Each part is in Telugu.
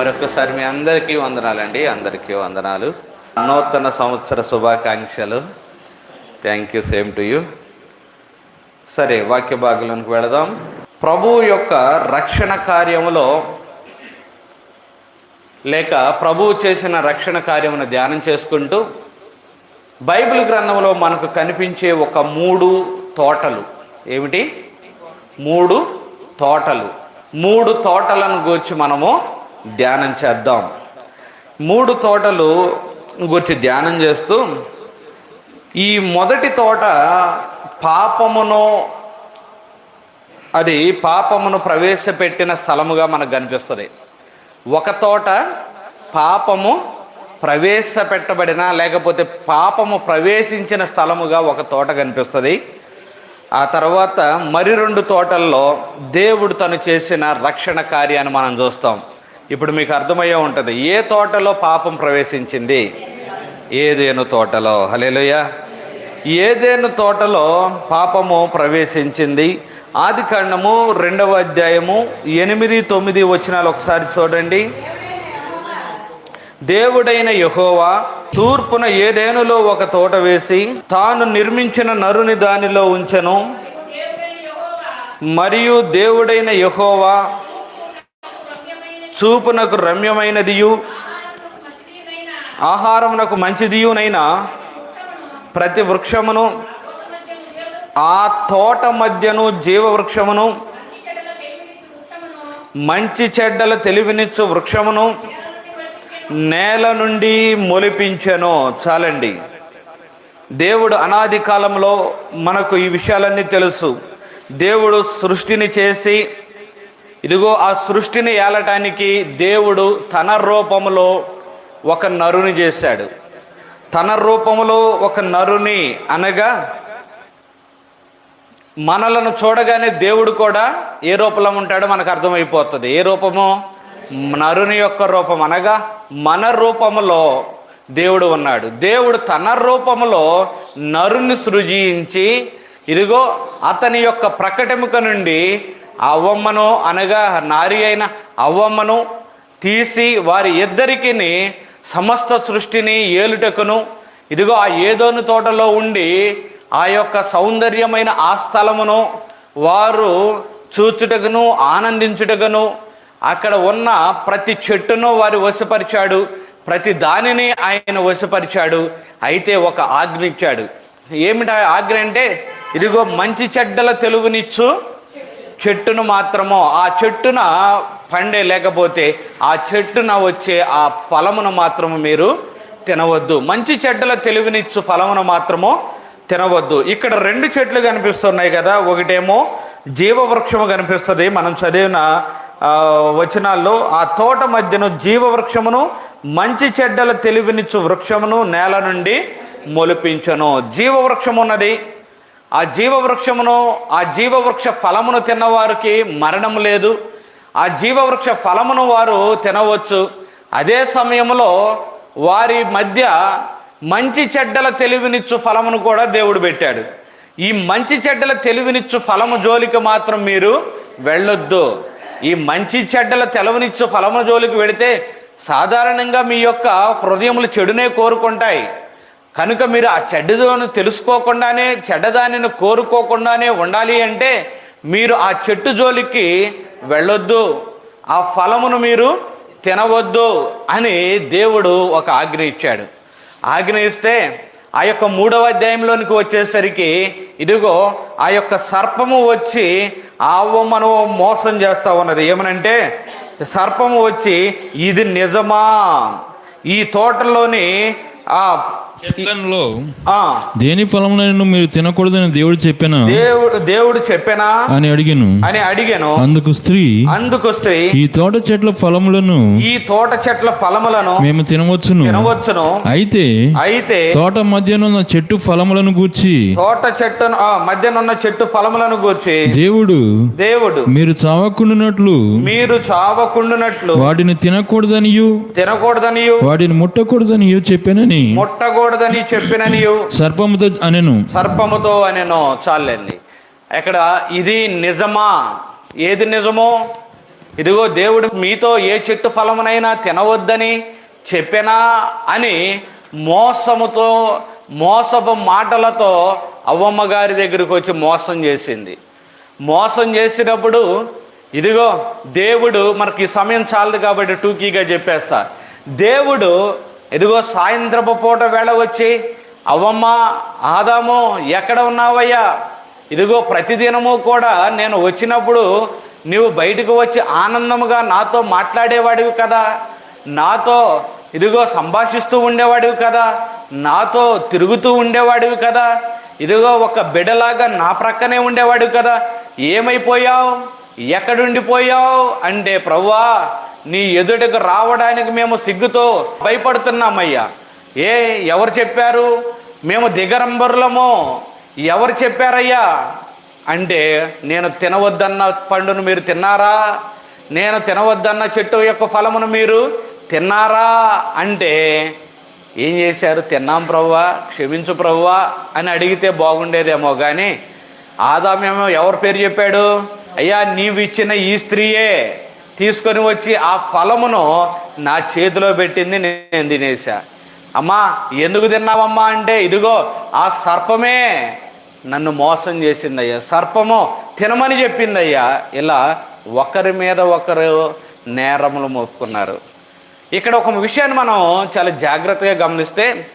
మరొకసారి మీ అందరికీ వందనాలండి. అందరికీ వందనాలు. నూతన సంవత్సర శుభాకాంక్షలు. Thank you same to you సరే వాక్య భాగంలోనికి వెళదాం. ప్రభువు యొక్క రక్షణ కార్యములో లేక ప్రభువు చేసిన రక్షణ కార్యమును ధ్యానం చేసుకుంటూ బైబిల్ గ్రంథంలో మనకు కనిపించే ఒక మూడు తోటలు. ఏమిటి? మూడు తోటలు. మూడు తోటలను గురించి మనము ధ్యానం చేద్దాం. మూడు తోటలు గురించి ధ్యానం చేస్తూ ఈ మొదటి తోట పాపమును అది పాపమును ప్రవేశపెట్టిన స్థలముగా మనకు కనిపిస్తుంది. ఒక తోట పాపము ప్రవేశపెట్టబడిన లేకపోతే పాపము ప్రవేశించిన స్థలముగా ఒక తోట కనిపిస్తుంది. ఆ తర్వాత మరి రెండు తోటల్లో దేవుడు తను చేసిన రక్షణ కార్యాన్ని మనం చూస్తాం. ఇప్పుడు మీకు అర్థమయ్యే ఉంటుంది. ఏ తోటలో పాపం ప్రవేశించింది? ఏదేను తోటలో? హలేలోయ ఏదేను తోటలో పాపము ప్రవేశించింది? ఆది కాండము రెండవ అధ్యాయము ఎనిమిది తొమ్మిది వచ్చినాలు ఒకసారి చూడండి. దేవుడైన యహోవా తూర్పున ఏదేనులో ఒక తోట వేసి తాను నిర్మించిన నరుని దానిలో ఉంచెను. మరియు దేవుడైన యహోవా చూపునకు రమ్యమైనదియు ఆహారమునకు మంచిదియునైనా ప్రతి వృక్షమును ఆ తోట మధ్యను జీవవృక్షమును మంచి చెడ్డల తెలివినిచ్చు వృక్షమును నేల నుండి మొలిపించెను. చాలండి. దేవుడు అనాది కాలంలో మనకు ఈ విషయాలన్నీ తెలుసు. దేవుడు సృష్టిని చేసి ఇదిగో ఆ సృష్టిని ఏలటానికి దేవుడు తన రూపంలో ఒక నరుని చేశాడు. తన రూపంలో ఒక నరుని అనగా మనలను చూడగానే దేవుడు కూడా ఏ రూపంలో ఉంటాడో మనకు అర్థమైపోతుంది. ఏ రూపము? నరుని యొక్క రూపం అనగా మన రూపములో దేవుడు ఉన్నాడు. దేవుడు తన రూపములో నరుని సృజించి ఇదిగో అతని యొక్క ప్రకటముక నుండి అవ్వమ్మను అనగా నారి అయిన అవ్వమ్మను తీసి వారి ఇద్దరికి సమస్త సృష్టిని ఏలుటకును. ఇదిగో ఆ ఏదోని తోటలో ఉండి ఆ యొక్క సౌందర్యమైన ఆ స్థలమును వారు చూచుటకును ఆనందించుటకును. అక్కడ ఉన్న ప్రతి చెట్టును వారు వశపరిచాడు ప్రతి దానిని ఆయన వశపరిచాడు అయితే ఒక ఆజ్ఞ ఇచ్చాడు ఏమిటి ఆజ్ఞ అంటే ఇదిగో మంచి చెడ్డల తెలుగునిచ్చు చెట్టును మాత్రము ఆ చెట్టున పండే లేకపోతే ఆ చెట్టున వచ్చే ఆ ఫలమును మాత్రము మీరు తినవద్దు. మంచి చెడ్డల తెలివినిచ్చు ఫలమును మాత్రము తినవద్దు. ఇక్కడ రెండు చెట్లు కనిపిస్తున్నాయి కదా. ఒకటేమో జీవవృక్షము కనిపిస్తుంది. మనం చదివిన వచనాల్లో ఆ తోట మధ్యను జీవవృక్షమును మంచి చెడ్డల తెలివినిచ్చు వృక్షమును నేల నుండి మొలిపించను. జీవవృక్షం ఉన్నది ఆ జీవవృక్షమును ఆ జీవవృక్ష ఫలమును తిన్నవారికి మరణం లేదు. ఆ జీవవృక్ష ఫలమును వారు తినవచ్చు. అదే సమయంలో వారి మధ్య మంచి చెడ్డల తెలివినిచ్చు ఫలమును కూడా దేవుడు పెట్టాడు. ఈ మంచి చెడ్డల తెలివినిచ్చు ఫలము జోలికి మాత్రం మీరు వెళ్ళొద్దు. ఈ మంచి చెడ్డల తెలవనిచ్చు ఫలము జోలికి వెళితే సాధారణంగా మీ యొక్క హృదయములు చెడునే కోరుకుంటాయి. కనుక మీరు ఆ చెడ్డదోను తెలుసుకోకుండానే చెడ్డదానిని కోరుకోకుండానే ఉండాలి అంటే మీరు ఆ చెట్టు జోలికి వెళ్ళొద్దు. ఆ ఫలమును మీరు తినవద్దు అని దేవుడు ఒక ఆజ్ఞ ఇచ్చాడు. ఆజ్ఞ ఇస్తే ఆ యొక్క మూడవ అధ్యాయంలోనికి వచ్చేసరికి ఇదిగో ఆ యొక్క సర్పము వచ్చి ఆవమను మోసం చేస్తూ ఉన్నది. ఏమనంటే సర్పము వచ్చి ఇది నిజమా? ఈ తోటలోని దేని ఫలములను మీరు తినకూడదని దేవుడు చెప్పాను? దేవుడు దేవుడు చెప్పానా? అని అడిగాను. అని అడిగాను. అందుకు స్త్రీ అందుకొస్తే ఈ తోట చెట్ల ఫలములను ఈ తోట చెట్ల ఫలములను మేము తినవచ్చును. తినవచ్చును. అయితే అయితే తోట మధ్యనున్న చెట్టు ఫలములను గూర్చి తోట చెట్టు మధ్యనున్న చెట్టు ఫలములను గూర్చి దేవుడు దేవుడు మీరు చావకుండునట్లు మీరు చావకుండునట్లు వాటిని తినకూడదనియు తినకూడదనియు వాటిని ముట్టకూడదనియు చెప్పానని ముట్టకూడదని చెప్పిననియు. సర్పముతో అనెను. సర్పముతో అనేనో చాలండి. ఇక్కడ ఇది నిజమా? ఏది నిజమో? ఇదిగో దేవుడు మీతో ఏ చెట్టు ఫలమునైనా తినవద్దని చెప్పెనా అని మోసముతో మోసపు మాటలతో అవ్వమ్మ గారి దగ్గరికి వచ్చి మోసం చేసింది. మోసం చేసినప్పుడు ఇదిగో దేవుడు మనకి సమయం చాలదు కాబట్టి టూకీగా చెప్పేస్తా. దేవుడు ఇదిగో సాయంత్రపు పూట వేళ వచ్చి అవ్వమ్మ ఆదాము ఎక్కడ ఉన్నావయ్యా? ఇదిగో ప్రతిదినము కూడా నేను వచ్చినప్పుడు నీవు బయటకు వచ్చి ఆనందముగా నాతో మాట్లాడేవాడివి కదా. నాతో ఇదిగో సంభాషిస్తూ ఉండేవాడివి కదా. నాతో తిరుగుతూ ఉండేవాడివి కదా. ఇదిగో ఒక బిడలాగా నా ప్రక్కనే ఉండేవాడివి కదా. ఏమైపోయావు? ఎక్కడుండిపోయావు? అంటే ప్రవ్వా నీ ఎదుటకు రావడానికి మేము సిగ్గుతో భయపడుతున్నామయ్యా. ఏ ఎవరు చెప్పారు? మేము దిగరంబరులము. ఎవరు చెప్పారయ్యా? అంటే నేను తినవద్దన్న పండును మీరు తిన్నారా? నేను తినవద్దన్న చెట్టు యొక్క ఫలమును మీరు తిన్నారా? అంటే ఏం చేశారు? తిన్నాం ప్రవ్వా క్షమించు ప్రవ్వా అని అడిగితే బాగుండేదేమో కానీ ఆదామేమో ఎవరి పేరు చెప్పాడు? అయ్యా నీవు ఇచ్చిన ఈ స్త్రీయే. తీసుకొని వచ్చి ఆ ఫలమును నా చేతిలో పెట్టింది నేను తినేసా అమ్మా ఎందుకు తిన్నావమ్మా అంటే ఇదిగో ఆ సర్పమే నన్ను మోసం చేసిందయ్యా. సర్పము తినమని చెప్పిందయ్యా. ఇలా ఒకరి మీద ఒకరు నేరములు మోపుకున్నారు. ఇక్కడ ఒక విషయాన్ని మనం చాలా జాగ్రత్తగా గమనిస్తే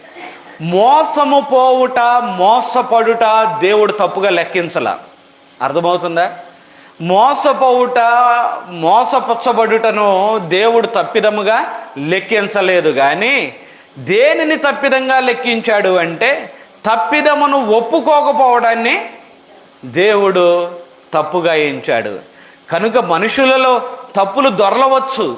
మోసము పోవుట మోసపడుట దేవుడు తప్పుగా లెక్కించలా. అర్థమవుతుందా? మోసపోవుట మోసపుచ్చబడుటను దేవుడు తప్పిదముగా లెక్కించలేదు కానీ దేనిని తప్పిదంగా లెక్కించాడు అంటే తప్పిదమును ఒప్పుకోకపోవడాన్ని దేవుడు తప్పుగా ఎంచాడు. కనుక మనుషులలో తప్పులు దొరలవచ్చు.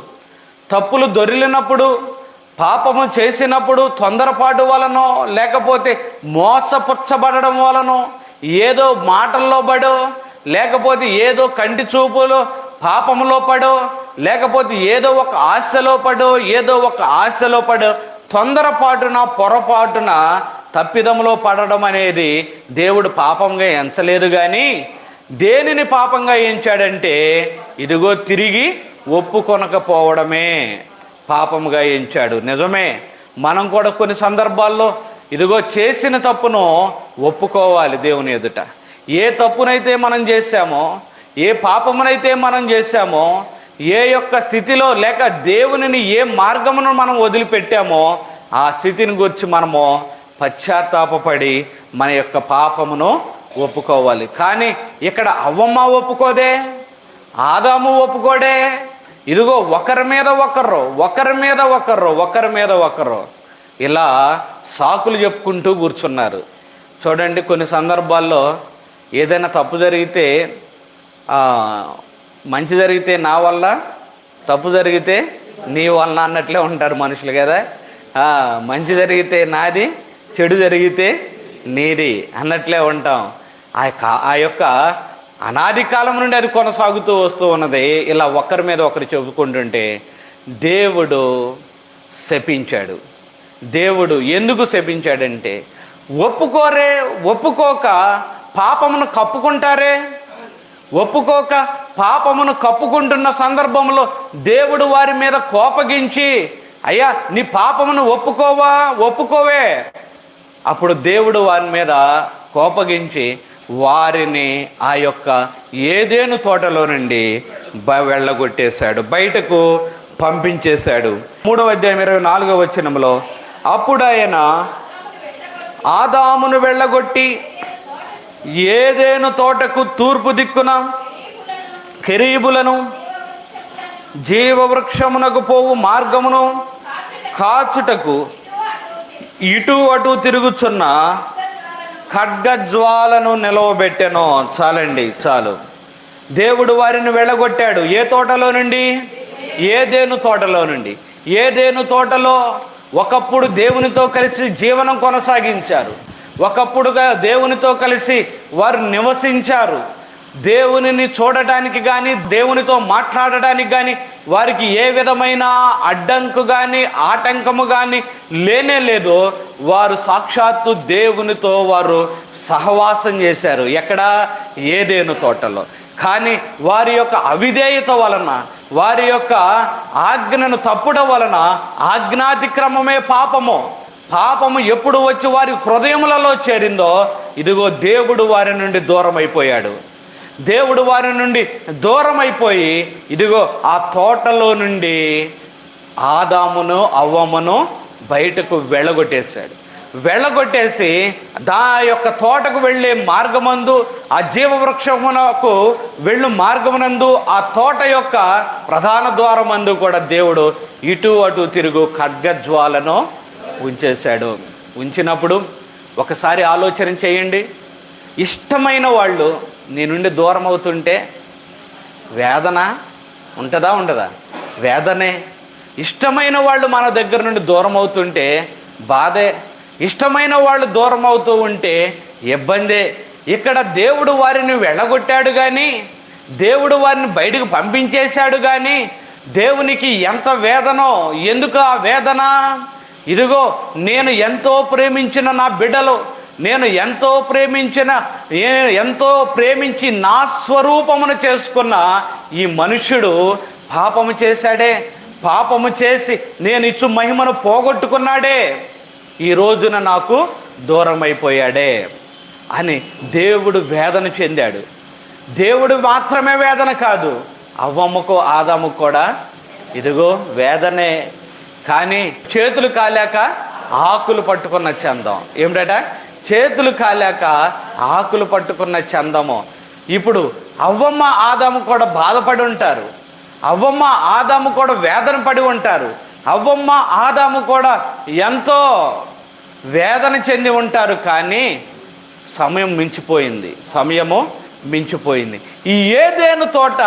తప్పులు దొరిలినప్పుడు పాపము చేసినప్పుడు తొందరపాటు వలనో లేకపోతే మోసపుచ్చబడడం వలనో ఏదో మాటల్లో పడో లేకపోతే ఏదో కంటి చూపులో పాపంలో పడో లేకపోతే ఏదో ఒక ఆశలో పడో ఏదో ఒక ఆశలో పడో తొందరపాటున పొరపాటున తప్పిదములో పడడం అనేది దేవుడు పాపంగా ఎంచలేదు కానీ దేనిని పాపంగా ఎంచాడంటే ఇదిగో తిరిగి ఒప్పుకొనకపోవడమే పాపముగా ఎంచాడు. నిజమే. మనం కూడా కొన్ని సందర్భాల్లో ఇదిగో చేసిన తప్పును ఒప్పుకోవాలి దేవుని ఎదుట. ఏ తప్పునైతే మనం చేశామో ఏ పాపమునైతే మనం చేశామో ఏ యొక్క స్థితిలో లేక దేవునిని ఏ మార్గమును మనం వదిలిపెట్టామో ఆ స్థితిని గురించి మనము పశ్చాత్తాపపడి మన యొక్క పాపమును ఒప్పుకోవాలి. కానీ ఇక్కడ అవ్వమ్మ ఒప్పుకోదే ఆదాము ఒప్పుకోడే. ఇదిగో ఒకరి మీద ఒకరు ఒకరి మీద ఒకరు ఒకరి మీద ఒకరు. ఇలా సాకులు చెప్పుకుంటూ కూర్చున్నారు. చూడండి కొన్ని సందర్భాల్లో ఏదైనా తప్పు జరిగితే మంచి జరిగితే నా వల్ల తప్పు జరిగితే నీ వలన అన్నట్లే ఉంటారు మనుషులు కదా. మంచి జరిగితే నాది చెడు జరిగితే నీది అన్నట్లే ఉంటాం. ఆ యొక్క- ఆ యొక్క అనాది కాలం నుండి అది కొనసాగుతూ వస్తూ ఉన్నది. ఇలా ఒకరి మీద ఒకరు చెప్పుకుంటుంటే దేవుడు శపించాడు. దేవుడు ఎందుకు శపించాడంటే ఒప్పుకోరే ఒప్పుకోక పాపమును కప్పుకుంటారే? ఒప్పుకోక పాపమును కప్పుకుంటున్న సందర్భంలో దేవుడు వారి మీద కోపగించి అయ్యా నీ పాపమును ఒప్పుకోవా? ఒప్పుకోవే. అప్పుడు దేవుడు వారి మీద కోపగించి వారిని ఆ యొక్క ఏదేను తోటలో నుండి బ వెళ్ళగొట్టేశాడు బయటకు పంపించేశాడు. మూడవ అధ్యాయం ఇరవై నాలుగవ వచ్చినంలో అప్పుడు ఆయన ఆదామును వెళ్ళగొట్టి ఏదేను తోటకు తూర్పు దిక్కున? కెరీబులను జీవవృక్షమునకు పోవు మార్గమును కాచుటకు ఇటు అటు తిరుగుచున్న ఖడ్గజ్వాలను నిలవబెట్టెను. చాలండి చాలు. దేవుడు వారిని వెళ్ళగొట్టాడు. ఏ తోటలో నుండి? ఏదేను తోటలో నుండి. ఏదేను తోటలో? ఒకప్పుడు దేవునితో కలిసి జీవనం కొనసాగించారు. ఒకప్పుడుగా దేవునితో కలిసి వారు నివసించారు. దేవునిని చూడటానికి కానీ దేవునితో మాట్లాడటానికి కానీ వారికి ఏ విధమైన అడ్డంకు కానీ ఆటంకము కానీ లేనే లేదు. వారు సాక్షాత్తు దేవునితో వారు సహవాసం చేశారు. ఎక్కడ? ఏదేను తోటలో. కానీ వారి యొక్క అవిధేయత వలన వారి యొక్క ఆజ్ఞను తప్పుట వలన ఆజ్ఞాతిక్రమమే పాపము. పాపము ఎప్పుడు వచ్చి వారి హృదయములలో చేరిందో ఇదిగో దేవుడు వారి నుండి దూరం అయిపోయాడు దేవుడు వారి నుండి దూరం అయిపోయి ఇదిగో ఆ తోటలో నుండి ఆదామును అవ్వమును బయటకు వెళ్ళగొట్టేశాడు. వెళ్ళగొట్టేసి దా యొక్క తోటకు వెళ్ళే మార్గమందు ఆ జీవవృక్షమునకు వెళ్ళు మార్గమునందు ఆ తోట యొక్క ప్రధాన ద్వారమందు కూడా దేవుడు ఇటు అటు తిరుగు ఖడ్గజ్వాలను ఉంచేశాడు. ఉంచినప్పుడు ఒకసారి ఆలోచన చేయండి. ఇష్టమైన వాళ్ళు నీ నుండి దూరం అవుతుంటే వేదన ఉంటుందా ఉండదా? వేదనే. ఇష్టమైన వాళ్ళు మన దగ్గర నుండి దూరం అవుతుంటే బాధే. ఇష్టమైన వాళ్ళు దూరం అవుతూ ఉంటే ఇబ్బందే. ఇక్కడ దేవుడు వారిని వెళ్ళగొట్టాడు కానీ దేవుడు వారిని బయటకు పంపించేశాడు కానీ దేవునికి ఎంత వేదనో ఎందుకు ఆ వేదన? ఇదిగో నేను ఎంతో ప్రేమించిన నా బిడ్డలు నేను ఎంతో ప్రేమించిన ఎంతో ప్రేమించి నా స్వరూపమును చేసుకున్న ఈ మనుష్యుడు పాపము చేశాడే. పాపము చేసి నేను ఇచ్చు మహిమను పోగొట్టుకున్నాడే. ఈ రోజున నాకు దూరం అయిపోయాడే అని దేవుడు వేదన చెందాడు. దేవుడు మాత్రమే వేదన కాదు అవ్వమ్మకు ఆదాము కూడా. ఇదిగో వేదనే కానీ చేతులు కాలేక ఆకులు పట్టుకున్న చందం. ఏమిటట చేతులు కాలేక ఆకులు పట్టుకున్న చందము. ఇప్పుడు అవ్వమ్మ ఆదాము కూడా బాధపడి ఉంటారు. అవ్వమ్మ ఆదాము కూడా వేదన పడి ఉంటారు. అవ్వమ్మ ఆదాము కూడా ఎంతో వేదన చెంది ఉంటారు కానీ సమయం మించిపోయింది. సమయము మించిపోయింది. ఈ ఏదేను తోట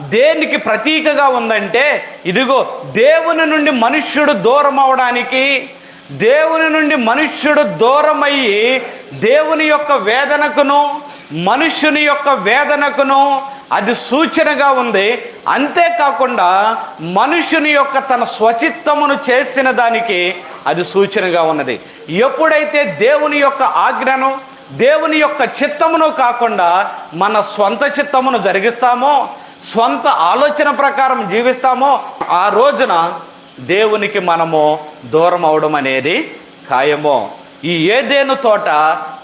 దేనికి ప్రతీకగా ఉందంటే ఇదిగో దేవుని నుండి మనుష్యుడు దూరం అవడానికి దేవుని నుండి మనుష్యుడు దూరమయ్యి దేవుని యొక్క వేదనకును మనుష్యుని యొక్క వేదనకును అది సూచనగా ఉంది. అంతేకాకుండా మనుషుని యొక్క తన స్వచిత్తమును చేసిన దానికి అది సూచనగా ఉన్నది. ఎప్పుడైతే దేవుని యొక్క ఆజ్ఞను దేవుని యొక్క చిత్తమును కాకుండా మన స్వంత చిత్తమును జరిగిస్తామో స్వంత ఆలోచన ప్రకారం జీవిస్తామో ఆ రోజున దేవునికి మనము దూరం అవడం అనేది ఖాయమో. ఈ ఏదేను తోట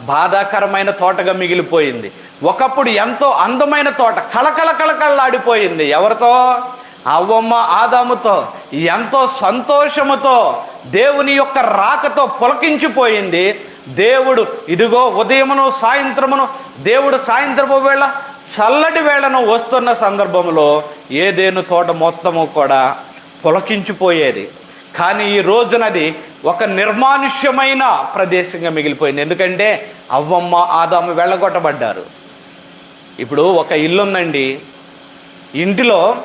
బాధాకరమైన తోటగా మిగిలిపోయింది. ఒకప్పుడు ఎంతో అందమైన తోట కళకళ కళకళలాడిపోయింది. ఎవరితో? అవ్వమ్మ ఆదాముతో. ఎంతో సంతోషముతో దేవుని యొక్క రాకతో పులకించిపోయింది. దేవుడు ఇదిగో ఉదయమును సాయంత్రమును దేవుడు సాయంత్రపు వేళ చల్లటి వేళను వస్తున్న సందర్భంలో ఏదేను తోట మొత్తము కూడా పులకించిపోయేది. కానీ ఈ రోజునది ఒక నిర్మానుష్యమైన ప్రదేశంగా మిగిలిపోయింది. ఎందుకంటే అవ్వమ్మ ఆదాము వెళ్ళగొట్టబడ్డారు. ఇప్పుడు ఒక ఇల్లు ఉందండి ఇంటిలో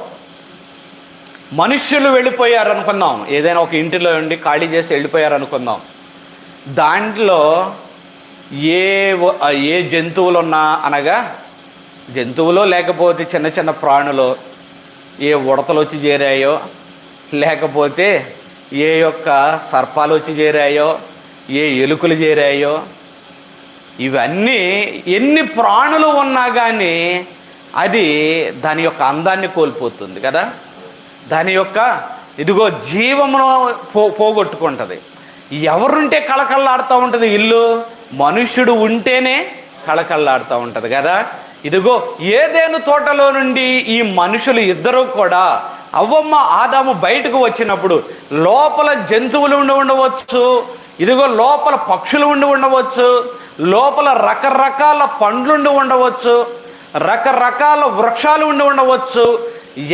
మనుష్యులు వెళ్ళిపోయారు అనుకుందాం ఏదైనా ఒక ఇంటిలో ఉండి ఖాళీ చేసి వెళ్ళిపోయారు అనుకుందాం దాంట్లో ఏ ఏ జంతువులు ఉన్నా అనగా జంతువులు లేకపోతే చిన్న చిన్న ప్రాణులు ఏ ఉడతలు వచ్చి చేరాయో లేకపోతే ఏ యొక్క సర్పాలు వచ్చి చేరాయో ఏ ఎలుకలు చేరాయో ఇవన్నీ ఎన్ని ప్రాణులు ఉన్నా కానీ అది దాని యొక్క అందాన్ని కోల్పోతుంది కదా. దాని యొక్క ఇదిగో జీవమును పో పోగొట్టుకుంటుంది. ఎవరుంటే కళకళలాడుతూ ఉంటుంది ఇల్లు? మనుష్యుడు ఉంటేనే కళకళలాడుతూ ఉంటుంది కదా? ఇదిగో ఏదేను తోటలో నుండి ఈ మనుషులు ఇద్దరూ కూడా అవ్వమ్మ ఆదాము బయటకు వచ్చినప్పుడు లోపల జంతువులు ఉండి ఉండవచ్చు ఇదిగో లోపల పక్షులు ఉండి ఉండవచ్చు లోపల రకరకాల పండ్లుండి ఉండవచ్చు రకరకాల వృక్షాలు ఉండి ఉండవచ్చు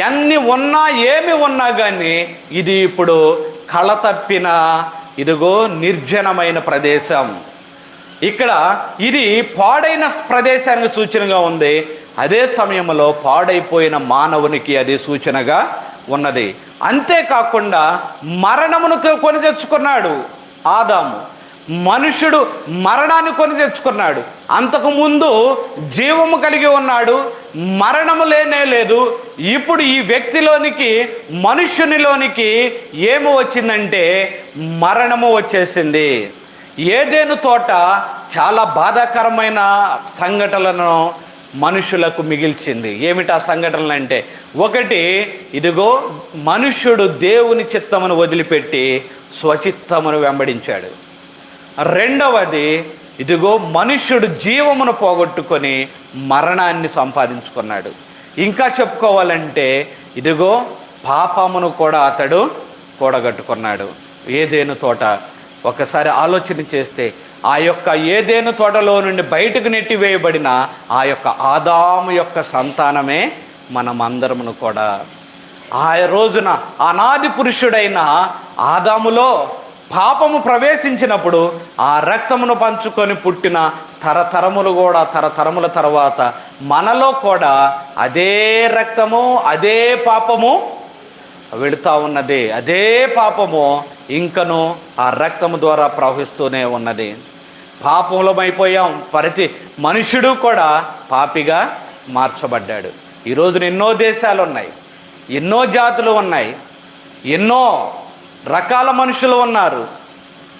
ఎన్ని ఉన్నా ఏమి ఉన్నా కానీ ఇది ఇప్పుడు కళ తప్పిన ఇదిగో నిర్జనమైన ప్రదేశం. ఇక్కడ ఇది పాడైన ప్రదేశానికి సూచనగా ఉంది. అదే సమయంలో పాడైపోయిన మానవునికి అది సూచనగా ఉన్నది. అంతేకాకుండా మరణమును కొని తెచ్చుకున్నాడు ఆదాము. మనుషుడు మరణాన్ని కొని తెచ్చుకున్నాడు. అంతకుముందు జీవము కలిగి ఉన్నాడు మరణము లేనే లేదు. ఇప్పుడు ఈ వ్యక్తిలోనికి మనుష్యునిలోనికి ఏమి వచ్చిందంటే మరణము వచ్చేసింది. ఏదేను తోట చాలా బాధాకరమైన సంఘటనలను మనుషులకు మిగిల్చింది. ఏమిటి ఆ సంఘటనలు అంటే? ఒకటి ఇదిగో మనుష్యుడు దేవుని చిత్తమును వదిలిపెట్టి స్వచిత్తమును వెంబడించాడు. రెండవది ఇదిగో మనుష్యుడు జీవమును పోగొట్టుకొని మరణాన్ని సంపాదించుకున్నాడు. ఇంకా చెప్పుకోవాలంటే ఇదిగో పాపమును కూడా అతడు కూడగట్టుకున్నాడు. ఏదేను తోట? ఒకసారి ఆలోచన చేస్తే ఆ యొక్క ఏదేను తోటలో నుండి బయటకు నెట్టివేయబడిన ఆ యొక్క ఆదాము యొక్క సంతానమే మనమందరమును కూడా. ఆ రోజున అనాది పురుషుడైన ఆదాములో పాపము ప్రవేశించినప్పుడు ఆ రక్తమును పంచుకొని పుట్టిన తరతరములు కూడా తరతరముల తర్వాత మనలో కూడా అదే రక్తము అదే పాపము వెళుతూ ఉన్నది. అదే పాపము ఇంకను ఆ రక్తము ద్వారా ప్రవహిస్తూనే ఉన్నది. పాపములమైపోయాం. ప్రతి మనుషుడు కూడా పాపిగా మార్చబడ్డాడు. ఈరోజున ఎన్నో దేశాలు ఉన్నాయి ఎన్నో జాతులు ఉన్నాయి. ఎన్నో రకాల మనుషులు ఉన్నారు.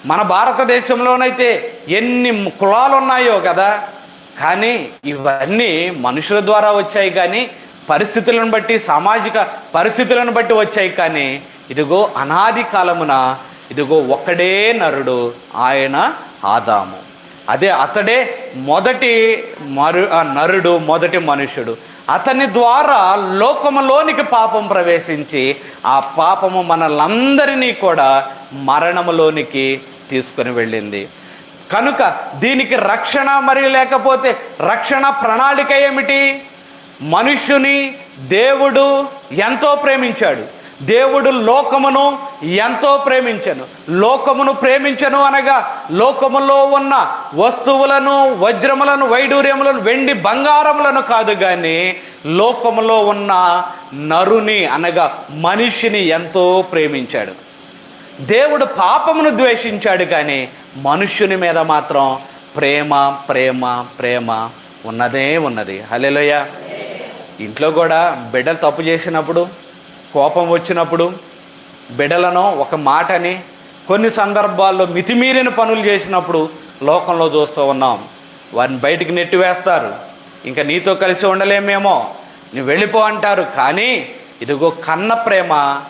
మన భారతదేశంలోనైతే ఎన్ని కులాలు ఉన్నాయో కదా. కానీ ఇవన్నీ మనుషుల ద్వారా వచ్చాయి కానీ పరిస్థితులను బట్టి సామాజిక పరిస్థితులను బట్టి వచ్చాయి కానీ ఇదిగో అనాది కాలమున ఇదిగో ఒక్కడే నరుడు ఆయన ఆదాము. అదే అతడే మొదటి మరు నరుడు మొదటి మనుషుడు. అతని ద్వారా లోకములోనికి పాపం ప్రవేశించి ఆ పాపము మనలందరినీ కూడా మరణములోనికి తీసుకొని వెళ్ళింది. కనుక దీనికి రక్షణ మరి లేకపోతే రక్షణ ప్రణాళిక ఏమిటి? మనుష్యుని దేవుడు ఎంతో ప్రేమించాడు. దేవుడు లోకమును ఎంతో ప్రేమించను. లోకమును ప్రేమించను అనగా లోకములో ఉన్న వస్తువులను వజ్రములను వైడూర్యములను వెండి బంగారములను కాదు కానీ లోకములో ఉన్న నరుని అనగా మనిషిని ఎంతో ప్రేమించాడు. దేవుడు పాపమును ద్వేషించాడు కానీ మనుష్యుని మీద మాత్రం ప్రేమ ప్రేమ ప్రేమ ఉన్నదే ఉన్నది. హలేలోయ ఇంట్లో కూడా బిడ్డలు తప్పు చేసినప్పుడు కోపం వచ్చినప్పుడు బిడలను ఒక మాటని కొన్ని సందర్భాల్లో మితిమీరిన పనులు చేసినప్పుడు లోకంలో చూస్తూ ఉన్నాం. వారిని బయటికి నెట్టివేస్తారు ఇంకా నీతో కలిసి ఉండలేమేమో. నువ్వు వెళ్ళిపో అంటారు. కానీ ఇదిగో కన్న ప్రేమ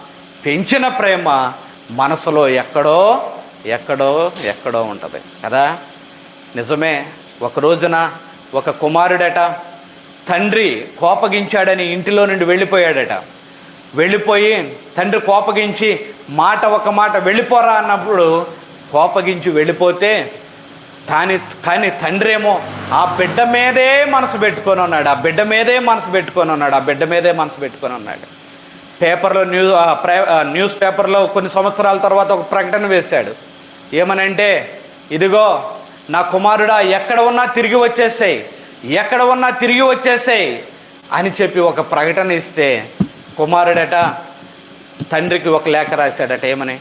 పెంచిన ప్రేమ మనసులో ఎక్కడో ఎక్కడో ఎక్కడో ఉంటుంది. కదా? నిజమే. ఒక రోజున ఒక కుమారుడట తండ్రి కోపగించాడని ఇంటిలో నుండి వెళ్ళిపోయాడట. వెళ్ళిపోయి తండ్రి కోపగించి మాట ఒక మాట వెళ్ళిపోరా అన్నప్పుడు కోపగించి వెళ్ళిపోతే తాని కానీ తండ్రి ఏమో ఆ బిడ్డ మీదే మనసు పెట్టుకొని ఉన్నాడు ఆ బిడ్డ మీదే మనసు పెట్టుకొని ఉన్నాడు ఆ బిడ్డ మీదే మనసు పెట్టుకొని ఉన్నాడు. పేపర్లో న్యూస్ న్యూస్ పేపర్లో కొన్ని సంవత్సరాల తర్వాత ఒక ప్రకటన వేశాడు. ఏమనంటే ఇదిగో నా కుమారుడా ఎక్కడ ఉన్నా తిరిగి వచ్చేసాయి ఎక్కడ ఉన్నా తిరిగి వచ్చేసాయి అని చెప్పి ఒక ప్రకటన ఇస్తే కుమారుడట తండ్రికి ఒక లేఖ రాశాడట ఏమని?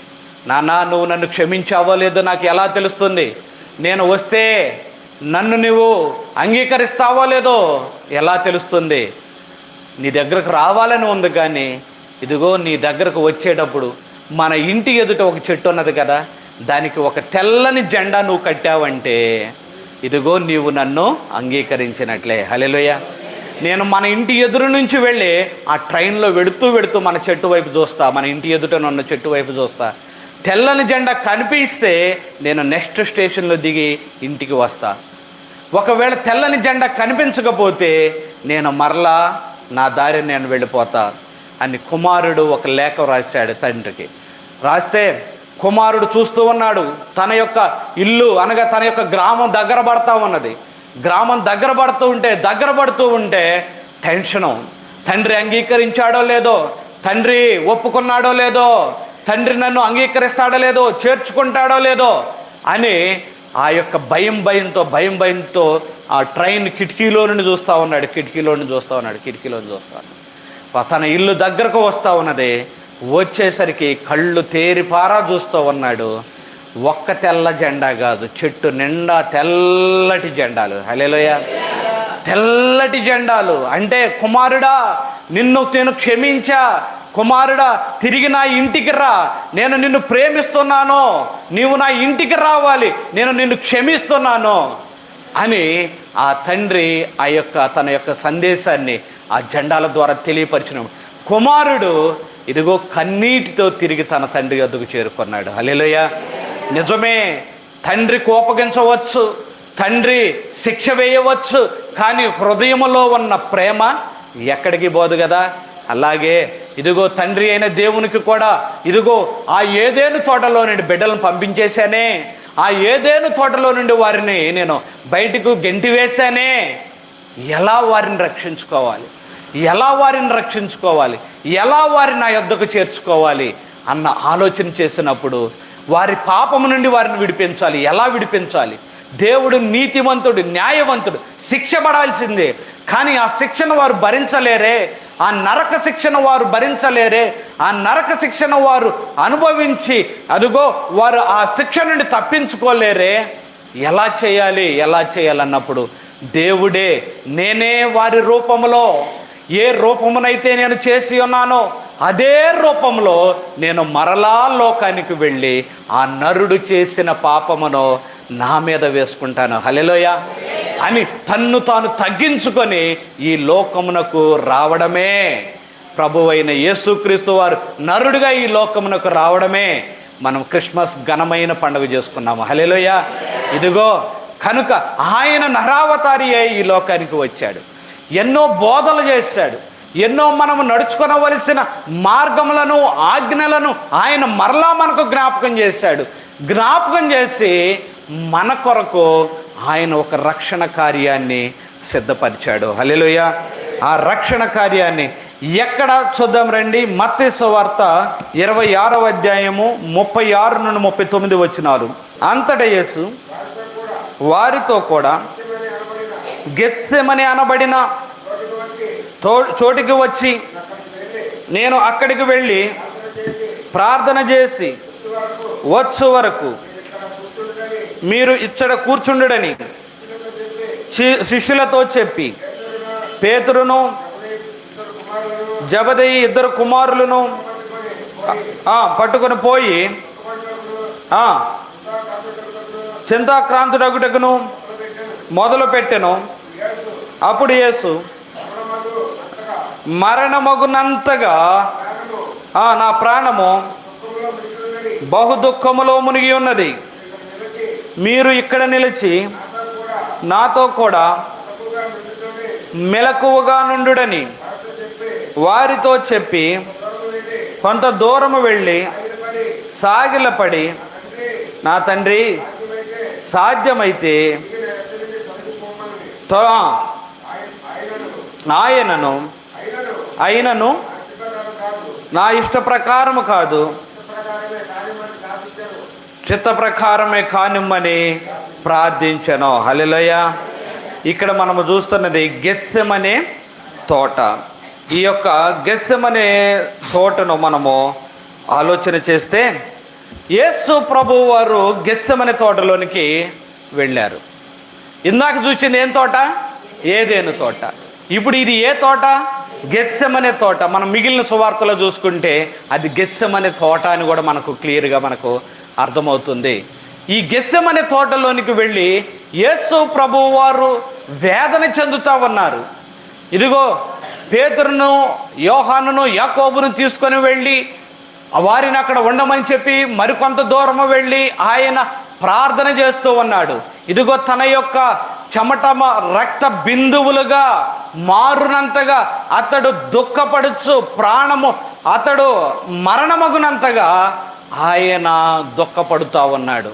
నాన్న నువ్వు నన్ను క్షమించావో లేదో నాకు ఎలా తెలుస్తుంది? నేను వస్తే నన్ను నువ్వు అంగీకరిస్తావో లేదో ఎలా తెలుస్తుంది? నీ దగ్గరకు రావాలని ఉంది కానీ ఇదిగో నీ దగ్గరకు వచ్చేటప్పుడు మన ఇంటి ఎదుట ఒక చెట్టు ఉన్నది కదా దానికి ఒక తెల్లని జెండా నువ్వు కట్టావంటే ఇదిగో నీవు నన్ను అంగీకరించినట్లే. హలెలుయ నేను మన ఇంటి ఎదురు నుంచి వెళ్ళి ఆ ట్రైన్లో వెడుతూ వెడుతూ మన చెట్టు వైపు చూస్తా మన ఇంటి ఎదుటనున్న చెట్టు వైపు చూస్తా. తెల్లని జెండా కనిపిస్తే నేను నెక్స్ట్ స్టేషన్లో దిగి ఇంటికి వస్తా. ఒకవేళ తెల్లని జెండా కనిపించకపోతే నేను మరలా నా దారి నేను వెళ్ళిపోతా అని కుమారుడు ఒక లేఖ రాశాడు తండ్రికి. రాస్తే కుమారుడు చూస్తూ ఉన్నాడు తన యొక్క ఇల్లు అనగా తన యొక్క గ్రామం దగ్గర పడతా ఉన్నది. గ్రామం దగ్గర పడుతూ ఉంటే దగ్గర పడుతూ ఉంటే టెన్షను తండ్రి అంగీకరించాడో లేదో తండ్రి ఒప్పుకున్నాడో లేదో తండ్రి నన్ను అంగీకరిస్తాడో లేదో చేర్చుకుంటాడో లేదో అని ఆ యొక్క భయం భయంతో భయం భయంతో ఆ ట్రైన్ కిటికీలో నుండి చూస్తూ ఉన్నాడు కిటికీలో నుండి చూస్తూ ఉన్నాడు కిటికీలో నుండి చూస్తూ ఉన్నాడు. తన ఇల్లు దగ్గరకు వస్తూ ఉన్నది వచ్చేసరికి కళ్ళు తేరిపారా చూస్తూ ఉన్నాడు. ఒక్క తెల్ల జెండా కాదు చెట్టు నిండా తెల్లటి జెండాలు. హలేలోయ తెల్లటి జెండాలు. అంటే కుమారుడా నిన్ను నేను క్షమించా. కుమారుడా తిరిగి నా ఇంటికి రా. నేను నిన్ను ప్రేమిస్తున్నాను. నీవు నా ఇంటికి రావాలి. నేను నిన్ను క్షమిస్తున్నాను. అని ఆ తండ్రి ఆ యొక్క తన యొక్క సందేశాన్ని ఆ జెండాల ద్వారా తెలియపరిచిన. కుమారుడు ఇదిగో కన్నీటితో తిరిగి తన తండ్రి వద్దకు చేరుకున్నాడు. హలేలోయ నిజమే తండ్రి కోపగించవచ్చు తండ్రి శిక్ష వేయవచ్చు కానీ హృదయములో ఉన్న ప్రేమ ఎక్కడికి పోదు కదా? అలాగే ఇదిగో తండ్రి అయిన దేవునికి కూడా ఇదిగో ఆ ఏదేను తోటలో నుండి బిడ్డలను పంపించేశానే ఆ ఏదేను తోటలో నుండి వారిని నేను బయటకు గెంటి వేశానే ఎలా వారిని రక్షించుకోవాలి? ఎలా వారిని రక్షించుకోవాలి? ఎలా వారిని నా యొద్దకు చేర్చుకోవాలి? అన్న ఆలోచన చేసినప్పుడు వారి పాపము నుండి వారిని విడిపించాలి. ఎలా విడిపించాలి? దేవుడు నీతివంతుడు న్యాయవంతుడు శిక్ష పడాల్సిందే. కానీ ఆ శిక్షను వారు భరించలేరే. ఆ నరక శిక్షను వారు భరించలేరే. ఆ నరక శిక్షను వారు అనుభవించి అదిగో వారు ఆ శిక్ష నుండి తప్పించుకోలేరే. ఎలా చేయాలి? ఎలా చేయాలన్నప్పుడు దేవుడే నేనే వారి రూపములో. ఏ రూపమునైతే నేను చేసి ఉన్నానో అదే రూపంలో నేను మరలా లోకానికి వెళ్ళి ఆ నరుడు చేసిన పాపమును నా మీద వేసుకుంటాను. హలెలోయ అని తన్ను తాను తగ్గించుకొని ఈ లోకమునకు రావడమే. ప్రభువైన యేసుక్రీస్తు వారు నరుడుగా ఈ లోకమునకు రావడమే. మనం క్రిస్మస్ ఘనమైన పండుగ చేసుకున్నాము. హలెలోయ ఇదిగో కనుక ఆయన నరావతారి అయి ఈ లోకానికి వచ్చాడు. ఎన్నో బోధలు చేశాడు. ఎన్నో మనము నడుచుకునవలసిన మార్గములను ఆజ్ఞలను ఆయన మరలా మనకు జ్ఞాపకం చేశాడు. జ్ఞాపకం చేసి మన కొరకు ఆయన ఒక రక్షణ కార్యాన్ని సిద్ధపరిచాడు. హల్లెలూయా. ఆ రక్షణ కార్యాన్ని ఎక్కడ చూద్దాం రండి? మత్తేసు వార్త ఇరవై ఆరవ అధ్యాయము ముప్పై ఆరు నుండి ముప్పై తొమ్మిది వచ్చినారు అంతట యేసు వారితో కూడా గెత్సెమని అనబడిన చోటికి వచ్చి నేను అక్కడికి వెళ్ళి ప్రార్థన చేసి వచ్చు వరకు మీరు ఇచ్చట కూర్చుండడని శి- శిష్యులతో చెప్పి పేతురును జబదయి ఇద్దరు కుమారులను పట్టుకొని పోయి చింతాక్రాంతుడగుటకును మొదలు పెట్టెను అప్పుడు యేసు మరణమగునంతగా ఆ, నా ప్రాణము బహు దుఃఖములో మునిగి ఉన్నది. మీరు ఇక్కడ నిలిచి నాతో కూడా మెలకువగా నుండుడని వారితో చెప్పి కొంత దూరము వెళ్ళి సాగిలపడి నా తండ్రి సాధ్యమైతే తో ఆయనను అయినను నా ఇష్ట ప్రకారము కాదు. చిత్త ప్రకారమే కానిమ్మని ప్రార్థించను. హలిలయ ఇక్కడ మనము చూస్తున్నది గెత్సెమనే తోట. ఈ యొక్క గెత్సెమనే తోటను మనము ఆలోచన చేస్తే యేసు ప్రభు వారు గెత్సెమనే తోటలోనికి వెళ్ళారు. ఇందాక చూసింది ఏం తోట? ఏదేను తోట. ఇప్పుడు ఇది ఏ తోట? గెత్సెమనే తోట. మనం మిగిలిన సువార్తలో చూసుకుంటే అది గెత్సమనే తోట అని కూడా మనకు క్లియర్గా మనకు అర్థమవుతుంది. ఈ గెత్సమనే తోటలోనికి వెళ్ళి యేసు ప్రభు వారు వేదన చెందుతా ఉన్నారు. ఇదిగో పేతురును యోహానును యాకోబును తీసుకొని వెళ్ళి వారిని అక్కడ ఉండమని చెప్పి మరికొంత దూరము వెళ్ళి ఆయన ప్రార్థన చేస్తూ ఉన్నాడు. ఇదిగో తన యొక్క చెమటమ రక్త బిందువులుగా మారునంతగా అతడు దుఃఖపడుచు ప్రాణము అతడు మరణమగునంతగా ఆయన దుఃఖపడుతూ ఉన్నాడు